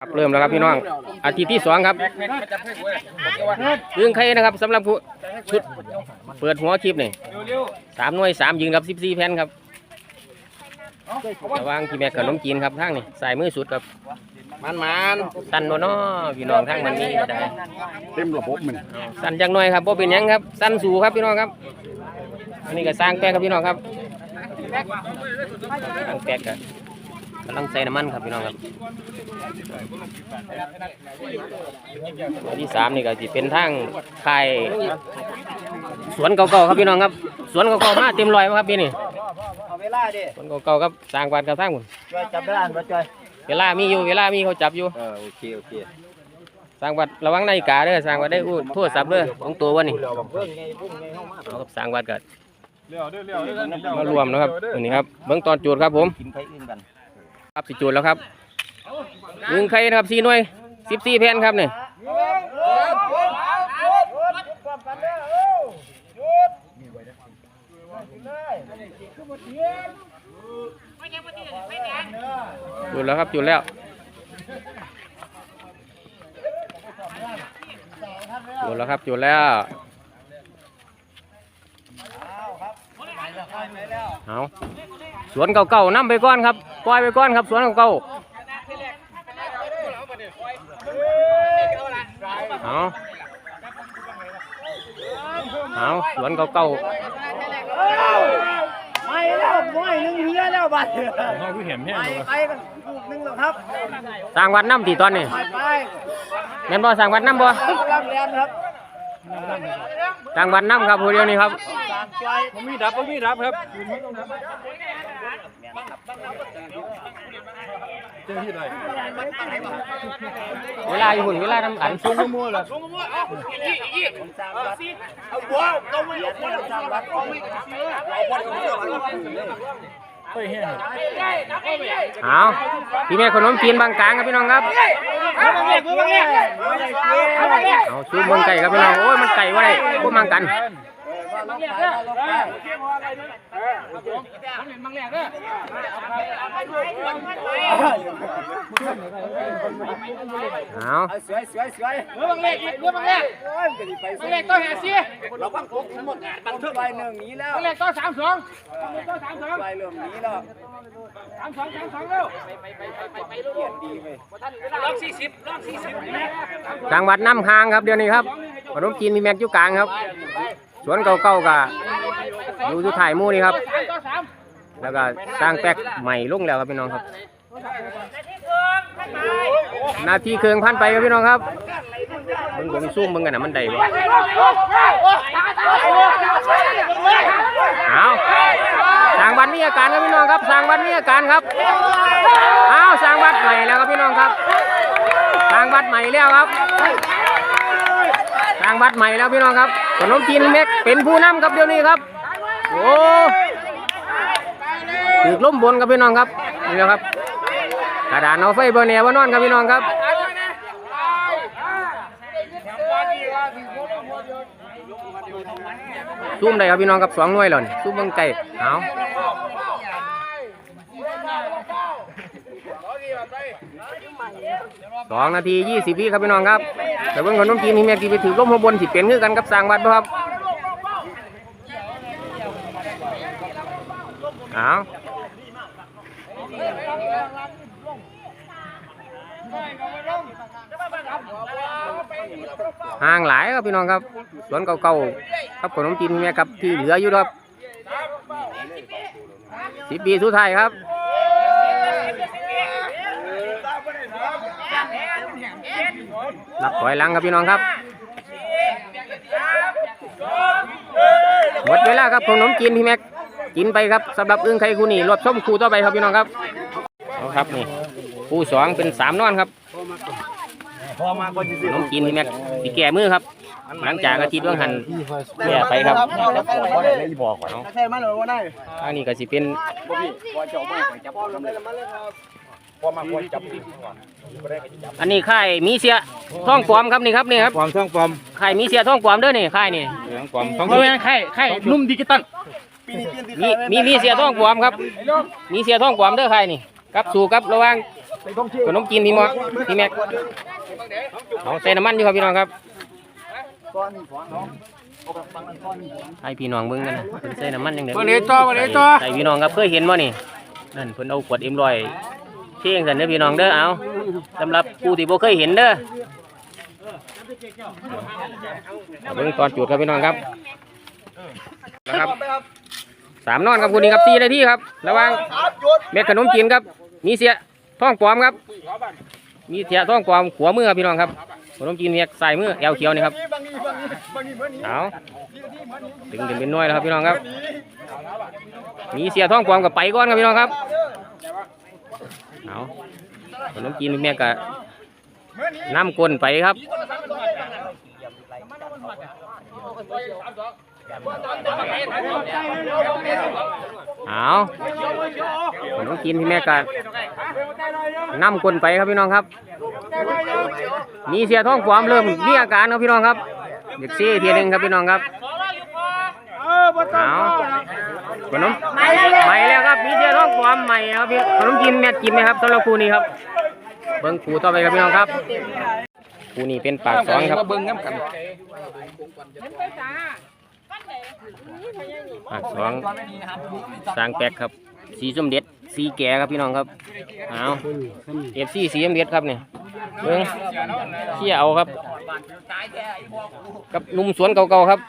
ครับเริ่มแล้วครับพี่น้องอาทิตย์ที่สองครับเรื่องใครนะครับสำหรับผู้ชุดเปิดหัวคลิปนี่สามหน่วยสามยิงครับสิบสี่แผ่นครับระหว่างที่แม่ขนมจีนครับทางนี่สายมือสุดครับมันมันสั้นโนน้อพี่น้องทางมันนี่ก็ได้เต็มระบบมันสั้นจังหน่อยครับบ่เป็นหยังครับสั้นสู่ครับพี่น้องครับ อันนี้ก็สร้างแป๊กครับพี่น้องครับสร้างแป๊กครับ กำลังใส่น้ำมันครับพี่น้องครับอันที่สามนี่ก็จะเป็นทางค่ายสวนเก่าๆครับพี่น้องครับ สวนเก่าๆมาเต็มรอยครับพี่นี่เอาเวลาดิสวนเก่าๆครับสร้างบ้านกับทางคุณจอยจับเวลาบ่จอยเวลามีอยู่เวลามีเขาจับอยู่เออโอเคโอเคสร้างวัดระวังนาฬิกาเด้อสร้างวัดได้อู้โทรศัพท์เด้อของตัววันนี้เราบังเพิ่งไงพุ่งไงเข้ามาเอาครับสร้างวัดกันมารวมนะครับอันนี้ครับเบื้องตอนจูดครับผมกินไข่อื่นกัน ครับสิจูดแล้วครับหนึ่งไข่นะครับสี่หน่วยสิบสี่แผ่นครับเนี่ยจูดแล้วครับจูดแล้วจูดแล้วครับจูดแล้วเอา สวนเก่าๆนํไปก่อนครับปล่อยไปก่อนครับ สวนเก่าๆเอาเอาสวนเก่าไม่แล้วไม่นึงเรือแล้วบัดเขาคือเห็นแห้งไปเลยไปกันลูกนึงแล้วครับๆสร้างวัดน้ำตีตอนนี้ไปไปแม่นบ่สร้างวัดน้ำบ่กำลังเรียนครับสร้างวัดน้ำครับผู้เดียวนี้ครับตามจอยผมมีดับผมมีดับครับ เวลาอยู่หุ่นเวลาทำอันซุ่มมั่วๆล่ะเอาหัวเอาไม่เอาคนสร้างวัดเอาไม่เอาคนเอาไม่เอาไปแห้งเอาพี่แม่ขนมจีนบางกลางครับพี่น้องครับเอาซูมบิ่งไก่ครับพี่น้องโอ้ยมันไก่ว่าไรพวกมังกัน เอาสวยสวยสวยเรื่องบางเลขอีกเรื่องบางเลขโอ้ยมันไปบางเลขก็แห่ซีเราบังคุกทั้งหมดงานบังทุกใบหนึ่งนี้แล้วบางเลขก็สามสองก็สามสองใบเริ่มนี้แล้วสามสองสามสองเร็วไปไปไปไปไปเรียดีไปรอบสี่สิบรอบสี่สิบทางหวัดน้ำค้างครับเดี๋ยวนี้ครับขนมจีนมีแม็กอยู่กลางครับ สวนเก่าๆกะอยู่ที่ถ่ายหมู่นี่ครับ แล้วก็สร้างแป๊กใหม่ลงแล้วครับพี่น้องครับ นาทีเคืองพันไปครับพี่น้องครับมึงผมซูมมึงกันนะมันได้บ่เอาสร้างบัตรมีอาการครับพี่น้องครับสร้างบัตรมีอาการครับเอาสร้างบัตรใหม่แล้วครับพี่น้องครับสร้างบัตรใหม่แล้วครับสร้างบัตรใหม่แล้วพี่น้องครับ ขนมจีนเม็กเป็นผู้นำครับเดี๋ยวนี้ครับ โอ้ถือล้มบนครับพี่น้องครับนี่แหละครับกระดานเอาไฟเบอร์เนียว่านอนครับพี่น้องครับซุ่มได้ครับพี่น้องครับสองหน่วยหล่นซุ่มเบิ่งไก่เอา สองนาทียี่สิบวิครับพี่น้องครับ แต่เบิ่งขนมจีนนี่แม่กีไปถือล้มข้างบนสิเป็นคือกันกับสร้างวัดครับเอาห่างหลายครับพี่น้องครับ สวนเก่าๆครับขนมจีนแม่ครับที่เหลืออยู่ครับสิบปีสุดท้ายครับ นับถอยหลังครับพี่น้องครับหมดเวลาครับขนมจีนพี่แม็กกินไปครับสำหรับอึ้งไข่คู่นี้รวบส้มคู่ต่อไปครับพี่น้องครับเอาครับนี่คู่สองเป็นสามนอนครับพอมาก็จะขนมจีนพี่แม็กสีแก่มือครับ หลังจากอาทิตย์ว่างหันแก่ไปครับอันนี้ก็สิเป็นพอมาเลยครับพอจับที่ก่ อนอันนี้ค่ายมีเสียท่องปลอมครับนี่ครับนี่ครับความช่องความค่ายมีเสียท่องปลอมเด้อนี่ค่ายนี่เหลืองความช่องเพราะงั้นค่ายค่ายนุ่มดิจิตอลปีนี้เปลี่ยนที่มีมีมีเสียท่องปลอมครับ มีเสียท่องปลอมเด้อค่ายนี่กับสู่กับระหว่างขนมจีนพี่มอกพี่แม็กเอาใส่น้ำมันอยู่ครับพี่น้องครับให้พี่น้องเบิ่งกันนะเพิ่นใส่น้ำมันยังไงวันนี้ต่อวันนี้ต่อใส่พี่น้องครับเคยเห็นบ่นี่นั่นเพิ่นเอาขวดเอ็มรอย เชียงสันเด้อพี่น้องเด้อเอาสำหรับผู้ที่บ่เคยเห็นเด้อเอาเบิ่งตอนจุดครับพี่น้องครับนะครับสามนอนครับคุณนี่ครับสี่นาทีครับ ระวังเม็ดขนมจีนครับ มีเสียท้องปลอมครับ มีเสียท้องปลอมขวามือครับพี่น้องครับขนมจีนเม็ดใส่มือแอวเขียวนี่ครับเอาถึงถึงเป็นน้อยแล้วครับพี่น้องครับ มีเสียท้องปลอมกับไปก่อนครับพี่น้องครับ เอาขนมจีนแม่กะน้ำก้นไปครับเอาขนมจีนพี่แม่กะน้ำก้นไปครับพี่น้องครับมีเสียท้องปลอมเริ่มมีอาการครับพี่น้องครับเด็กซี่ทีหนึงครับพี่น้องครับเอาขนมใหม่แล้ว ครับมีเดียท้องความใหม่ครับพี่ขนมจีนแม่กินไหมครับสำหรับครูนี้ครับ เบิ้งครูต่อไปครับพี่น้องครับครูนี้เป็นปากสองครับเบิ่งน้ำกันปากสองสร้างแปลกครับ สีส้มเด็ด สีแก่ครับพี่น้องครับเอาเอฟซีสีส้มเด็ดครับเนี่ยเบิ้งเชี่ยเอาครับ กับหนุ่มสวนเก่าๆครับ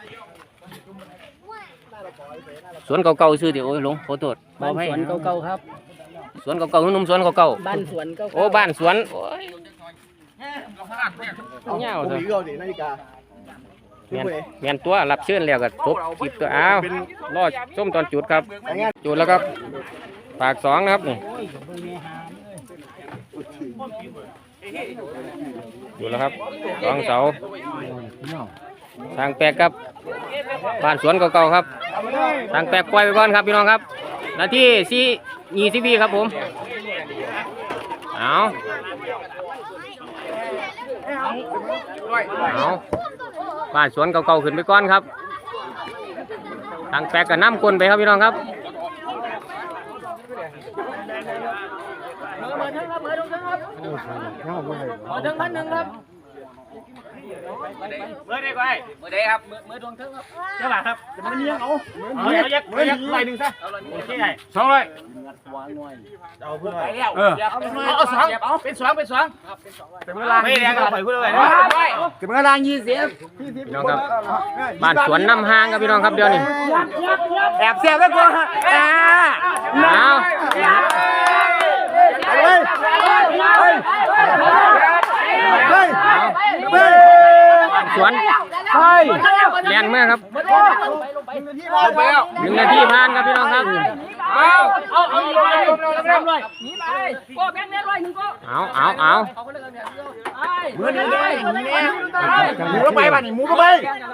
สวนเก่าๆซื้อเดี๋ยวโอ้ยหลงขอโทษบ้านสวนเก่าๆครับ สวนเก่าๆหนุ่มสวนเก่าบ้านสวนเก่าๆโอ้บ้านสวนโอ้ยเงาเถอะแม่นแม่นตัวรับเชิญแล้วก็จบคลิปตัวอ้าวรอส้มตอนจุดครับ จุดแล้วครับปากสองนะครับนี่อยู่แล้วครับสองเสา ทางแปลกครับบ้านสวนเก่าๆครับ ทางแปลกปล่อยไปก่อนครับพี่น้องครับนาทีสี่ยี่สิบวิครับผมเอาเอาบ้านสวนเก่าๆขึ้นไปก่อนครับ ทางแปลกกับน้ำกลนไปครับพี่น้องครับขอถึงพันหนึ่งครับ มือได้ไปเมื่อได้ครับมือมือดวงเทิงครับเท่าไหร่ครับจะมันเลี้ยงเอาเอายักยักยักไปหนึ่งซะโอเคไงสองร้อยเอาเพื่อไปแล้วเออเอาสองเอาเป็นสองเป็นสองเป็นเวลาไม่แรงก็ไปเพื่ออะไรนะเป็นเวลายี่สิบพี่น้องครับบ้านสวนน้ำห้างครับพี่น้องครับเดี๋ยวนี้แอบเสียบแล้วกูอ่าเอาเฮ้ยเฮ้ยเฮ้ย บ้านสวนแลนเมื่อครับหนึ่งนาทีผ่านครับพี่น้องครับเอาเอาเอาก็แบงค์เนี้ยร้อยหนึ่งก็เอาเอาเอาเมื่อนี้ได้หมูเนี่ยหมูลงไปบ้านนี่หมูลงไป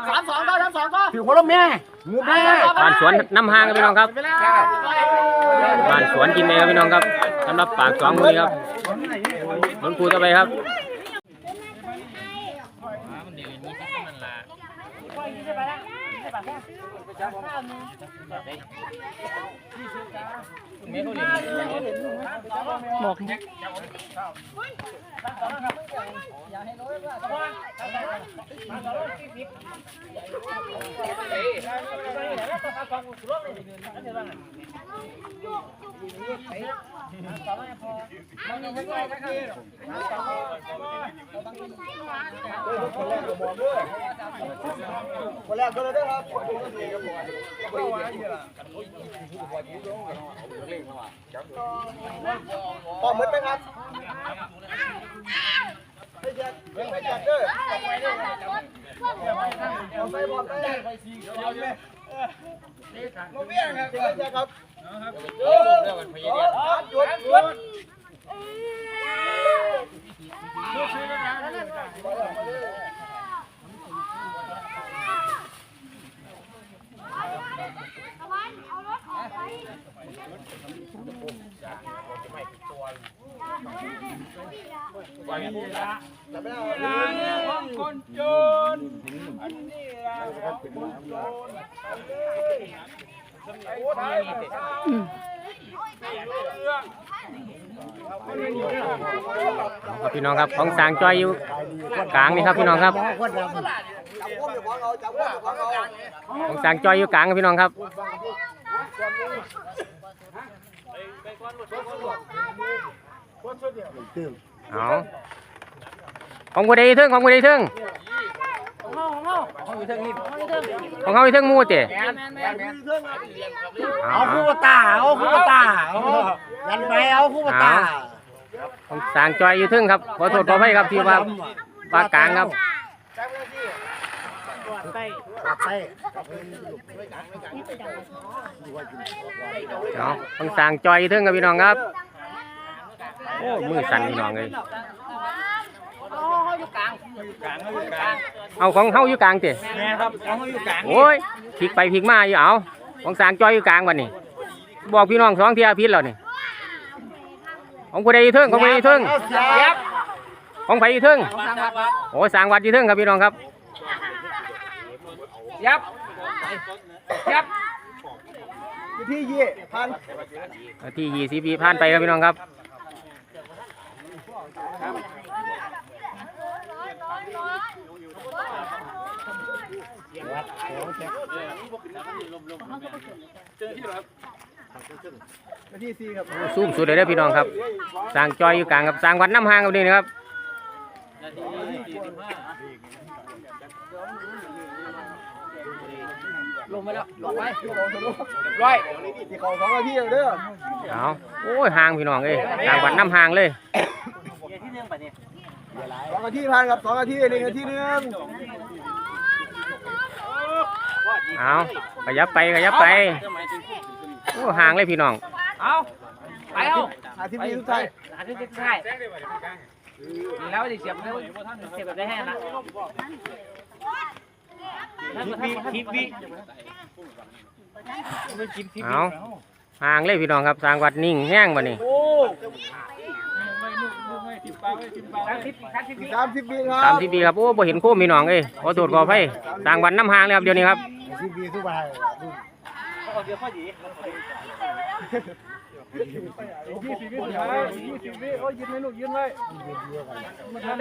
สามสองก็สามสองก็ถือหัวลงแม่หมูแม่บ้านสวนน้ำห้างครับพี่น้องครับบ้านสวนกินเลยครับพี่น้องครับสำหรับปากสองมือนี้ครับหลวงปู่ต่อไปครับ Thank you. คนแรกก็เลยได้ครับพอหมดไหมครับไม่แจกไม่แจกเด้อเอาไปบอลไปโมเบี้ยครับแจกครับหยุดหยุด เครับพี่น้องครับของสางจอยอยู่กลางนี่ครับพี่น้องครับของสางจอยอยู่กลางครับพี่น้องครับเอาของกูได้อีกเทึงของกูได้อีกเทึงของเขาอีกเทึงหมูเตะเอาคู่ตาเอาคู่ตาเอายันไปเอาคู่ตาของสร้างจอยอยู่เทึงครับขอโทษขออภัยครับที่ว่าว่ากลางครับไปเอาของสร้างจอยอยู่เทึงครับพี่น้องครับ โอ้มือสั่นพี่น้องเลยเอาของเฮาอยู่กลางติแม่ครับของเขาอยู่กลางโอ้ยพลิกไปพลิกมาอยู่เอาของสางจอยอยู่กลางวันนี้บอกพี่น้องสองเทียพิษแล้วนี่ของผู้ใดอยู่เทิงของผู้ใดอยู่เทิงเสียบของไผอยู่เทิงโอ้สางวัดอยู่เทิงครับพี่น้องครับยับยับที่ยี่พันที่ยี่สิบปีผ่านไปครับพี่น้องครับที่ สี่ครับสูงสุดเลยเด้อพี่น้องครับสางจอยอยู่กลางครับสางวัดน้ำหางครับนี่นะครับลงไปแล้วลงไปร้อยที่เขาสองนาทีเด้อเอาโอ้ยห่างพี่น้องเอ้ยสางวัดน้ำหางเลย สองนาทีพันครับสองนาทีหนึ่งนาทีหนึ่งเอาขยับไปขยับไปโอ้ห่างเลยพี่น้อง เอาไปเอานาทีนี้ทุกท่านหาที่ใช่แล้วดิเสียบแล้วเสียบแบบได้แห้งนะคิดวิคิดวิเอาห่างเลยพี่น้องครับสางวัดนิ่งแห้งบ่นี่ สามสิบสามสิบวิสามสิบปีครัสามบสิบปีครับโอ้บ่เห็นโค้มพี่น้องเอ้ยขอโทษขออภัยสางวัดน้ำหางเลยครับเดี๋ยวนี้ครับสิบปีทุกใบ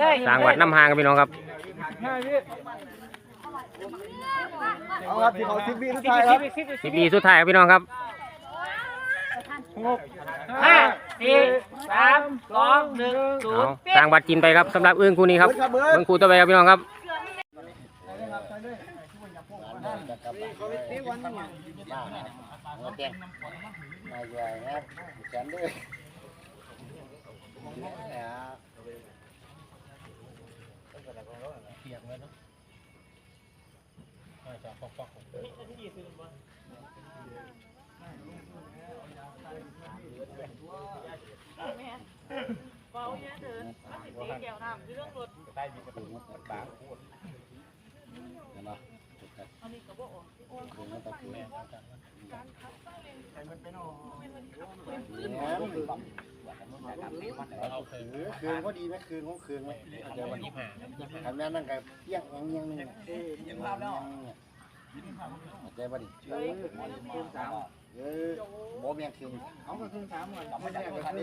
ได้สางวัดน้ำหางครับพี่น้องครับเอาครับที่เขาสิบปีทุกท่านครับสิบปีสุดท้ายครับพี่น้องครับ ห้าสี่สามสองหนึ่งศูเอานย์สางวัดกินไปครับสำหรับเอื้องคู่นี้ครับเบื้องคู่ต่อไปครับพี่น้องครับ มาใหญ่ครับฉันด้วย คืนก็ดีไหมคืนของคืนไหมเดี๋ยววันนี้ทำงานนั่งกับเยี่ยงยังยังนึงยังภาพแล้วใจบ่ดีเออคืนสามเออโมเมียคืนเอาก็คืนสามก่อนไม่ได้ก็คืน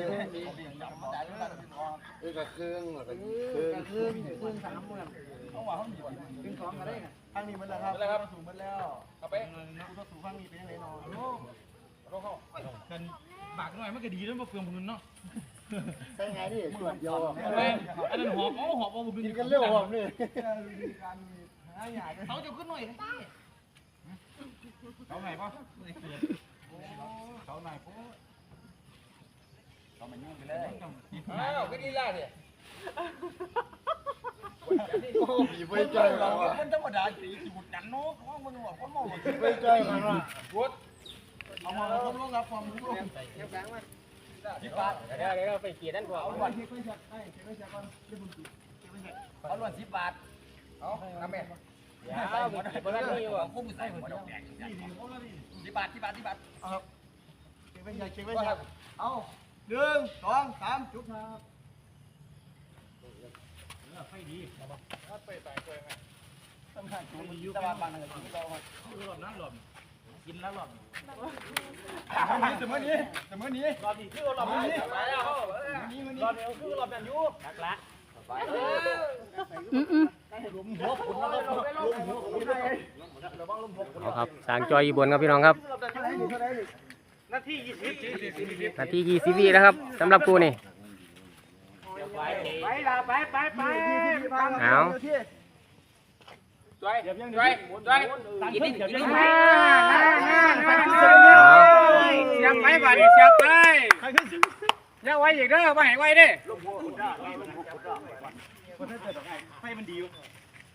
เออก็คืนก็คืนคืนคืนสามก่อนเอาว่าเขามีวันคืนสองก็ได้ทางนี้มันแล้วครับแล้วครับสูงมันแล้วเอาไปกูสูงข้างนี้เป็นยังไงนอนกันบากหน่อยมันก็ดีแล้วมาเปลืองพื้นเนาะ ใช่ไงนี่ส่วนเดียวแม่อันนั้นหอบเอาหอบเอาบุญกินกันเร็วผมนี่เขาจะขึ้นหน่อยเขาไหนปะเขาไหนปะเขามันยุ่งไปเลยอ้าวก็ดีละเนี่ยมีไปใจเราอะมันธรรมดาสีสิบุดกันเนาะว่ามันหัวคนมองไปใจเราอะเอามาทำลงครับความรู้เเดี๋ยวเดี๋ยวไปเกียร์ด้านขวาเอาหลวนสิบบาทเอาทำไงเดี๋ยวมีกี่บ้านนี่วะคุ้มใส่หัวดอกแดงสิบบาทสิบบาทสิบบาทเก็บไว้ใหญ่เก็บไว้ใหญ่เอาหนึ่งสองสามจุ๊บครับตลาดบางอะไรกินเราหลบน้ำหลบ กินแล้วหรอกเสมอนี้เสมอนี้รอบนี้คือรอบนี้ไปแล้วนี้มันนี้รอบนี้คือรอบนั้นอยู่ตักละเอาครับสร้างจอยอยู่บนครับพี่น้องครับ นาทียี่สิบนาทียี่สิบวินะครับสำหรับกูนี่ ไปละไปไปไปเอา ช่วยช่วยช่วยกินกินเอาเสียบไปบ่ดิเสียบไปยังไว้อีกเด้อบ่ให้ไว้เด้ไฟมันดีอยู่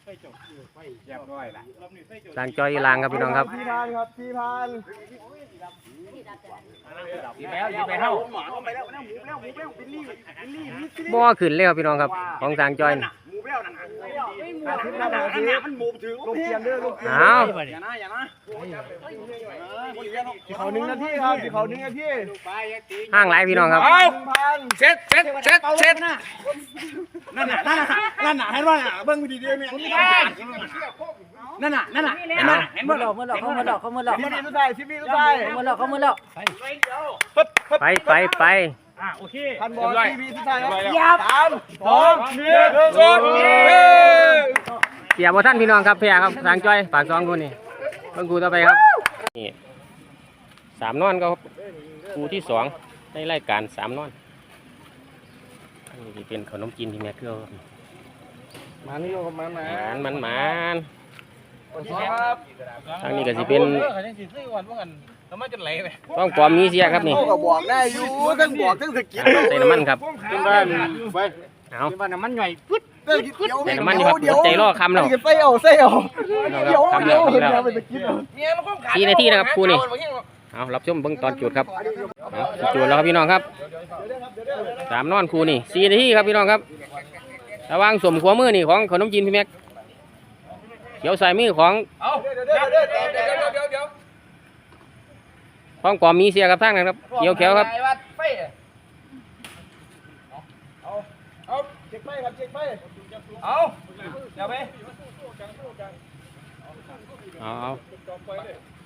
ไฟจบไฟเรียบร้อยละรอบนี้ไฟจบสร้างจอยอยู่ลางครับพี่น้องครับพี่พันครับพี่พันดีแล้วดีไปเท่าบ่ขึ้นเลยครับพี่น้องครับ ของสร้างจอยนี่ ขึ้นมาแล้วพี่มันหมูถึงลงเทียนเด้อลงเทียนอาอย่านะอย่านะสิเขาหนึ่งนาทีครับสิเขาหนึ่งนาทีห้างหลายพี่น้องครับเอาเช็ดเช็ดเช็ดเช็ดนั่นน่ะนั่นน่ะนั่นน่ะเห็นว่าน่ะเบิ่งดีๆเนี่ยนั่นน่ะนั่นน่ะเห็นว่าเห็นมืว่าอหลอกมือหลอกเขามือหลอกเขามือหลอกสิบวิทุกท่ายสิบวิทุกท่ายมือหลอกเขามือหลอกไปไปไป อะโอเคพันบอลสิบวิทุกท่ายครับสามสองหนึ่งสองเสียบ่ท่านพี่น้องครับแพ้ครับสร้างจอยฝากสองคนนี่เบิ่งกูต่อไปครับนี่สามนอนก็กูที่สองในรายการสามนอนอันนี้สิเป็นขนมจีนที่แม่เกลือครับมานี่ก็มามาหมานมันหมานครับทางนี้ก็สิเป็นเขาจะซื้อวันว่ากัน แล้วมันจะไหลไปต้องปลอมมีเสียครับนี่เขาก็บอกได้อยู่ทั้งบอกทั้งสกิลใส่น้ำมันครับขึ้นบ้านไปเอาขึ้นบ้านน้ำมันหน่อยปึ๊ดเดี๋ยวใส่น้ำมันนี่ครับอดใจรอคำแล้วใส่เอาใส่เอาเดี๋ยวเดี๋ยวเดี๋ยวเอาไปสกิลเนี่ยมันความขาดสี่นาทีนะครับครูนี่เอารับชมเบิ่งตอนจุดครับเอาสิจุดแล้วครับพี่น้องครับสามนอนครูนี่สี่นาทีครับพี่น้องครับระหว่างสมขัวมือนี่ของขนมจีนพี่แม็กเขียวใส่มือของ ของปลอมมีเสียครับทางนั้นครับเขียวเขียวครับเอาเช็คไปครับเช็คไปเอาเดี๋ยวไปเอาเอา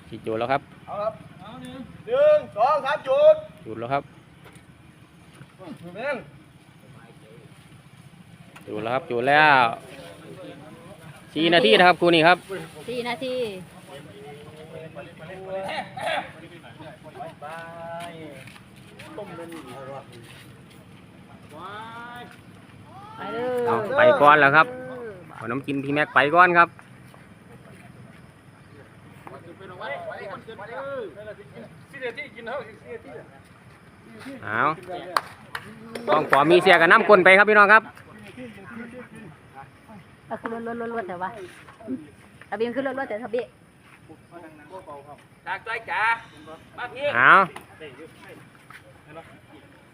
สิจุดแล้วครับเอาครับหนึ่งสองสามจุดจุดแล้วครับเม่นจุดแล้วครับจุดแล้วสี่นาทีนะครับครูนี่ครับสี่นาที ไปเลยเอาไปก่อนแล้วครับขนมจีนพี่แม็กไปก่อนครับเอาต้องปลอมมีเสียกับน้ำกลนไปครับพี่น้องครับเอาขึ้นรถรถรถรถแต่ว่าทะเบียนขึ้นรถรถแต่ทะเบียน จากใจจ๋ามาพี่เอา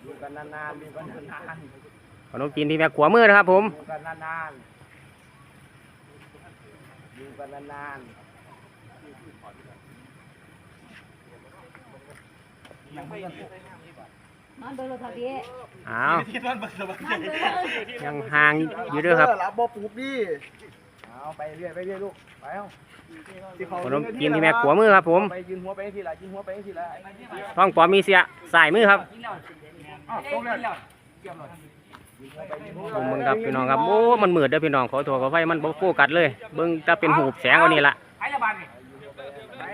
อยู่กันนานๆอยู่กันนานขนมจีนพี่แม็กขวามือนะครับ ผมๆอยู่กันนานๆอยู่กันนานนอนโดนรถทะเบียนเอาที่นั่นมันสบายใจยังห่างอยู่เด้วยครับรับบ่ปูบดิ เอาไปเรื่อยไปเรื่อยลูกไปเอาสิเขาขนมจีนพี่แม็กขวามือครับผมไปยืนหัวไปทีละยืนหัวไปทีละต้องปลอมมีเสียสายมือครับอ้าวตรงนั้นผมเบิ่งครับพี่น้องครับโอ้ มันมืดเด้อพี่น้องขอโทษขอไฟมันบ่โฟกัสเลยเบิ่งจะเป็นหูบแสงเอานี่ละไปแล้วไป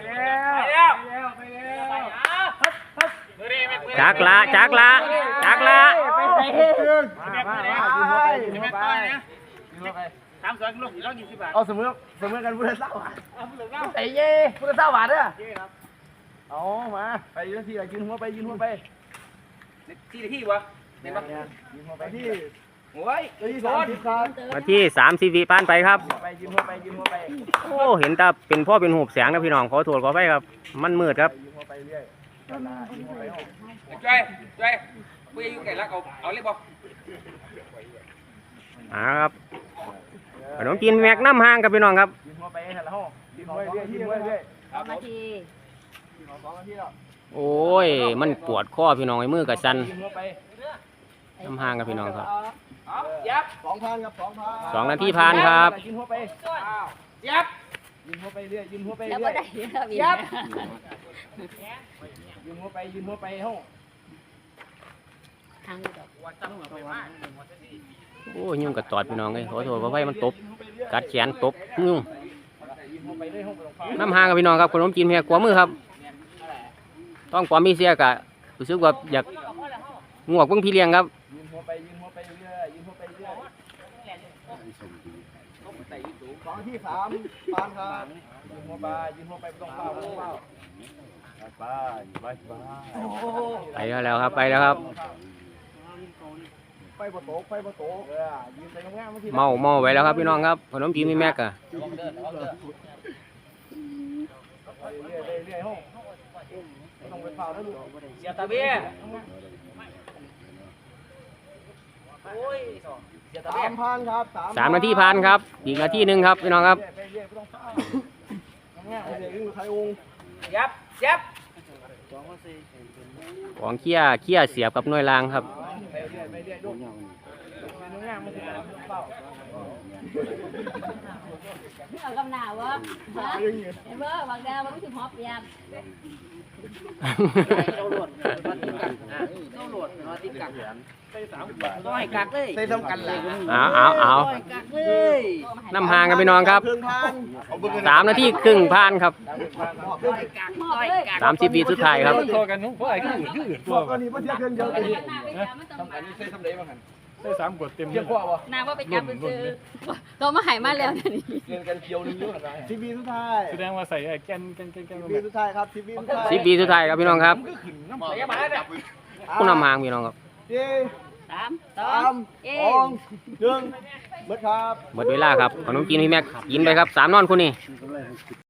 แล้วไปแล้วไปแล้วจักละจักละจักละมามามายืนหัวไปยืนหัวไป สามสองกิโลสี่ร้อยยี่สิบบาทเอาเสมอเสมอกันพุทธเจ้าบาทไอ้เย่พุทธเจ้าบาทเด้อเอามาไปยืนทีละยืนหัวไปยืนหัวไปที่ที่วะยืนหัวไปที่โอ้ยที่สามสิบครับมาที่สามสิบวิผ่านไปครับ ไปยืนหัวไปยืนหัวไปโอ้เห็นแต่เป็นพ่อเป็นหูบแสงนะพี่น้องขอโทษขอไฟครับ มันมืดครับยืนหัวไปเรื่อยยืนหัวไปเอาช่วยช่วยผู้อายุแก่แล้วเอาเอาเลยบอกอ่าครับ ขนมจีนแม็กน้ำห่างกับพี่น้องครับยืนหัวไปให้ทันละห้องยืนหัวเรื่อยยืนหัวเรื่อยสองนาทีสองนาทีแล้วโอ้ย มันปวดข้อพี่น้องไอ้มือกับสันยืนหัวไปน้ำห่างกับพี่น้องครับยับสองพันครับสองพันสองนาทีผ่านครับยืนหัวไปยับยืนหัวไปเรื่อยยืนหัวไปแล้วเรื่ก็อยได้แล้วอีกยืนหัวไปยืนหัวไปห้องทางนี้ดอก โอ้ยุ่งกับตอดพี่น้องเลยขอโทษว่าไฟมันตบ กัดแขนตบยุ่งน้ำหางกับพี่น้องครับขนมจีนเมียกลัวมือครับ ต้องความมีเสียกะรู้สึกว่าอยากงวกเพิ่งพี่เลี้ยงครับไปยืนหัวไปเรื่อยยืนหัวไปเรื่อยสองที่สามปานครับยืนหัวไปยืนหัวไปต้องเฝ้าต้องเฝ้าไปไปไปไปแล้วครับไปแล้วครับ บ่โตกไฟบ่โตกเออยืนไปงามๆบางทีเมาเมาไว้แล้วครับพี่น้องครับขนมจีนมีแม็กอะไปเรื่อยไปเรื่อยห้องไม่ต้องไปเฝ้านะลูกเสียตาเบี้ยโอ้ยเสียตาเบี้ยสามพันครับสามนาทีผ่านครับอีกนาทีหนึ่งครับพี่น้องครับไปเรื่อยไม่ต้องเฝ้าง่ายๆไปเรื่อยวิ่งไทยองค์ยับยับของเคี้ยเคี้ยเสียบกับหน่วยรางครับ ไปเรื่อยไปเรื่อยลูกเป็นง่ายๆไม่ต้องเฝ้าเอากำหนาวะฮะเห็นบ่บางดาวมันสิฮอปเปียก เราหลวดเราหลวดเราติดกักต้องให้กักเลยใส่ทำกันแหละเอาเอาเอากักเลยน้ำหางกับพี่น้องครับสามนาทีครึ่งผ่านครับสามสิบวิสุดท้ายครับโทรกันนุ๊กเพราะไอ้ก็อื่นก็อื่นตัวก็นี่เพิ่งเทียงเกินเยอะอัเลนนี้หน้าไปจับมันต้องอันนี้ใส่ทำไรบ้างหัน ได้สามกดเต็มเที่ยงกว่าบ่หน้าว่าไปจับมันซื้อตัวมาหายมาแล้วนี่เรียนกันเคียวนึงเยอะขนาดทีวีสุดท้ายแสดงว่าใส่ไอ้แกนแกนแกนแกนทีวีสุดท้ายครับทีวีสุดท้ายสิบวิสุดท้ายครับพี่น้องครับพยาบาลเนี่ยผู้นำหางพี่น้องครับสี่สามสอสางมเอสองหนึ่งเบิดครับหมดเวลาครับขนมจีนพี่แม็กกินไปครับสามนอนคนนี้เ